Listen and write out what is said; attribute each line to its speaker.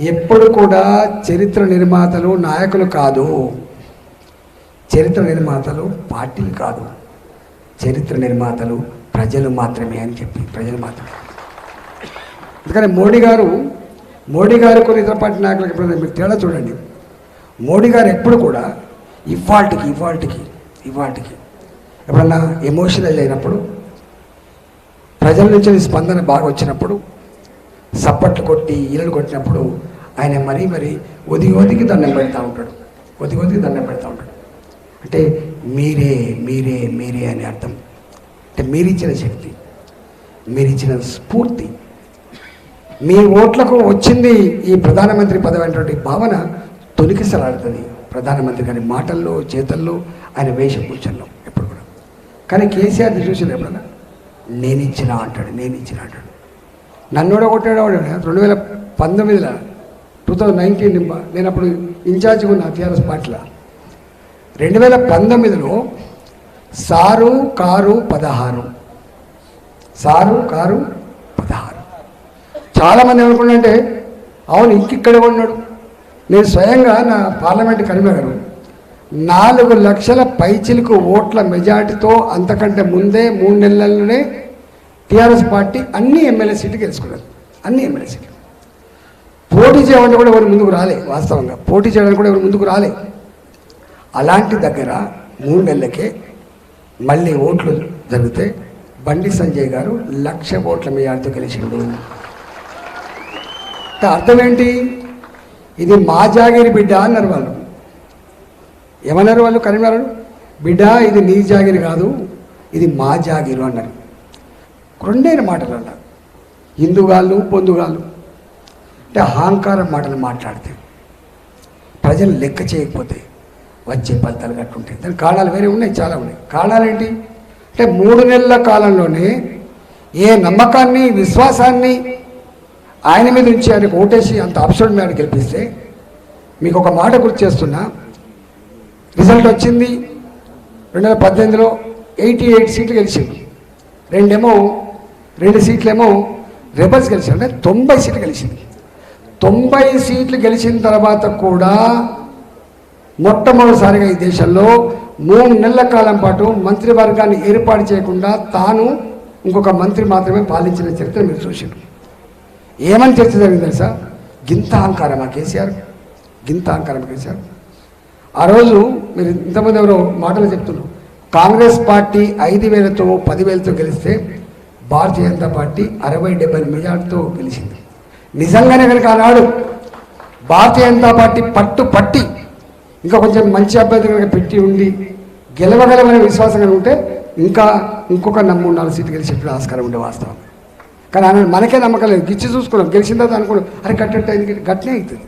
Speaker 1: ఎప్పుడు కూడా చరిత్ర నిర్మాతలు నాయకులు కాదు. చరిత్ర నిర్మాతలు పార్టీలు కాదు. చరిత్ర నిర్మాతలు ప్రజలు మాత్రమే అని చెప్పి ప్రజలు మాత్రమే. అందుకని మోడీ గారు మోడీ గారు కొన్ని ఇతర పార్టీ నాయకులకు ఎప్పుడైనా మీరు తేడా చూడండి. మోడీ గారు ఎప్పుడు కూడా ఇవాల్టికి ఇవాల్టికి ఇవాల్టికి ఎప్పుడన్నా ఎమోషనల్ అయినప్పుడు ప్రజల నుంచి స్పందన బాగా వచ్చినప్పుడు సప్పట్లు కొట్టి ఇళ్ళు కొట్టినప్పుడు ఆయన మరీ మరీ ఒదిగి ఒదిగి దండం పెడతా ఉంటాడు. ఒదిగి ఒదిగి దండం పెడతా ఉంటాడు. అంటే మీరే మీరే మీరే అని అర్థం. అంటే మీరిచ్చిన శక్తి మీరిచ్చిన స్ఫూర్తి. మీ ఓట్లకు వచ్చింది ఈ ప్రధానమంత్రి పదవి అనేటువంటి భావన తొలికిసలాడుతుంది. ప్రధానమంత్రి గారి మాటల్లో చేతల్లో ఆయన వేషభూషల్లో ఎప్పుడు కూడా. కానీ కేసీఆర్ని చూసిన ఎప్పుడన్నా? నేను ఇచ్చిన అంటాడు నేను ఇచ్చిన అంటాడు. నన్ను కూడా కొట్టాడు రెండు వేల పంతొమ్మిదిలో టూ థౌజండ్ నైన్టీన్ నేను అప్పుడు ఇన్ఛార్జ్గా ఉన్న టీఆర్ఎస్ పార్టీలో రెండు వేల పంతొమ్మిదిలో సారు కారు పదహారు. సారు కారు పదహారు. చాలామంది ఏమనుకున్నారంటే అవును ఇంకిక్కడే ఉన్నాడు. నేను స్వయంగా నా పార్లమెంట్ కన్వీనర్. నాలుగు లక్షల పైచిలకు ఓట్ల మెజార్టీతో అంతకంటే ముందే మూడు నెలల్లోనే టీఆర్ఎస్ పార్టీ అన్ని ఎమ్మెల్యే సీట్లు గెలుచుకున్నారు అన్ని ఎమ్మెల్యే సీట్లు. పోటీ చేయడానికి కూడా ఎవరు ముందుకు రాలే వాస్తవంగా. పోటీ చేయడానికి కూడా ఎవరు ముందుకు రాలే. అలాంటి దగ్గర మూడు నెలలకే మళ్ళీ ఓట్లు జరిగితే బండి సంజయ్ గారు లక్ష ఓట్ల మెజార్టీతో గెలిచిండు. అర్థమేంటి? అర్థం ఏంటి ఇది మా జాగిరి బిడ్డ అన్నారు వాళ్ళు. ఏమన్నారు వాళ్ళు కరీంనగర్? బిడ్డ ఇది నీ జాగిరి కాదు ఇది మా జాగిరు అన్నారు. రెండైన మాటలు అన్నారు హిందుగాళ్ళు పొందుగాళ్ళు. అంటే అహంకారం మాటలు మాట్లాడితే ప్రజలు లెక్క చేయకపోతే వచ్చే ఫలితాలు కట్టుంటాయి దాని కాలాలు వేరే ఉన్నాయి చాలా ఉన్నాయి. కాలాలు ఏంటి అంటే మూడు నెలల కాలంలోనే ఏ నమ్మకాన్ని విశ్వాసాన్ని ఆయన మీద ఉంచి ఆయనకు ఓటేసి అంత అప్సోడ్ మీద గెలిపిస్తే మీకు ఒక మాట గుర్తు చేస్తున్నా. రిజల్ట్ వచ్చింది రెండు వేల పద్దెనిమిదిలో ఎయిటీ ఎయిట్ సీట్లు గెలిచిండు. రెండేమో రెండు సీట్లేమో రెబల్స్ గెలిచింది అంటే తొంభై సీట్లు గెలిచింది తొంభై సీట్లు గెలిచిన తర్వాత కూడా మొట్టమొదటిసారిగా ఈ దేశంలో మూడు నెలల కాలం పాటు మంత్రివర్గాన్ని ఏర్పాటు చేయకుండా తాను ఇంకొక మంత్రి మాత్రమే పాలించిన చరిత్ర మీరు చూసారు ఏమని చర్చ జరిగింది తెలుసా? గింత అహంకారమా కేసీఆర్. గింత అహంకారం కేసీఆర్. ఆ రోజు మీరు ఇంతమంది ఎవరో మాటలు చెప్తున్నారు. కాంగ్రెస్ పార్టీ ఐదు వేలతో పదివేలతో గెలిస్తే భారతీయ జనతా పార్టీ అరవై డెబ్బై మెజార్టీతో గెలిచింది. నిజంగానే కనుక ఆనాడు భారతీయ జనతా పార్టీ పట్టు పట్టి ఇంకా కొంచెం మంచి అభ్యర్థి కనుక పెట్టి ఉండి గెలవగలమనే విశ్వాసం కనుక ఉంటే ఇంకా ఇంకొక మూడు నాలుగు సీట్లు చెప్పిన ఆస్కారం ఉండే వాస్తవం. కానీ ఆయన మనకే నమ్మకం లేదు. గిచ్చి చూసుకున్నాం. గెలిచిన తర్వాత అనుకున్నాం. అరే కట్టట్టు అయింది. గట్నే అవుతుంది.